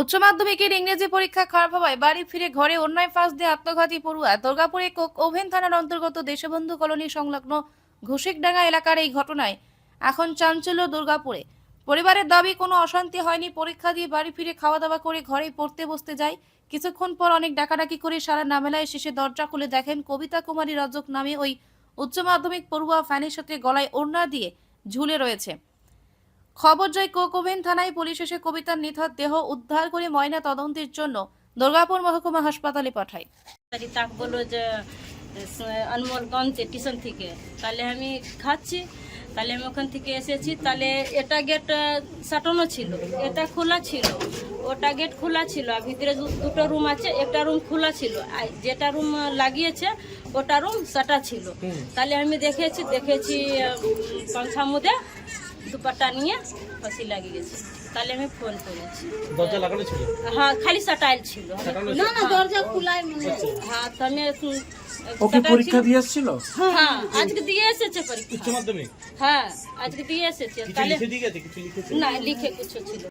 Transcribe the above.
উচ্চ মাধ্যমিকের ইংরেজি পরীক্ষা খারাপ হওয়ায় বাড়ি ফিরে ঘরে অন্যায় ফাঁস দিয়ে আত্মঘাতী পড়ুয়া দুর্গাপুরে কোক ওভেন থানার অন্তর্গত দেশবন্ধু কলোনি সংলগ্ন ঘুষিকডাঙ্গা এলাকার এই ঘটনায় এখন চাঞ্চল্য দুর্গাপুরে। পরিবারের দাবি, কোনো অশান্তি হয়নি, পরীক্ষা দিয়ে বাড়ি ফিরে খাওয়া দাওয়া করে ঘরেই পড়তে বসতে যায়। কিছুক্ষণ পর অনেক ডাকাডাকি করে সারা নামেলায় শেষে দরজা খুলে দেখেন কবিতা কুমারী রজক নামে ওই উচ্চ মাধ্যমিক পড়ুয়া ফ্যানের সাথে গলায় ওড়না দিয়ে ঝুলে রয়েছে। খবর যায় কোকোভেন থানায় পুলিশ এসে কবিতার নিথর দেহ উদ্ধার করে ময়না তদন্তের জন্য দুর্গাপুর মহকুমা হাসপাতালে পাঠায়। তাক বলল যে অনমোলগঞ্জ স্টেশন থেকে। তাহলে আমি খাচ্ছি তাহলে আমি ওখান থেকে এসেছি। তাহলে এটা গেট সাটানো ছিল এটা খোলা ছিল। ওটা গেট খোলা ছিল আর ভিতরে দু- দুটো রুম আছে একটা রুম খোলা ছিল। আর যেটা রুম লাগিয়েছে ওটা রুম সাটা ছিল। তাহলে আমি দেখেছি দেখেছি পাংখা মধ্যে দুপাট্টা নিয়ে ফাঁসি লাগিয়ে গেছে। তাহলে আমি ফোন করেছি। দরজা লাগানো ছিল? হ্যাঁ খালি সাটাইল ছিল। না না দরজা খোলাই মনে হ্যাঁ তো আমি ও কি পরীক্ষা দিয়ে এসেছিল? হ্যাঁ আজকে দিয়ে এসেছে পরীক্ষা। উচ্চ মাধ্যমিক? হ্যাঁ আজকে দিয়ে এসেছে। তাহলে লিখে দিয়ে গেছে? কিছু লিখেছে? না লিখে কিছু ছিল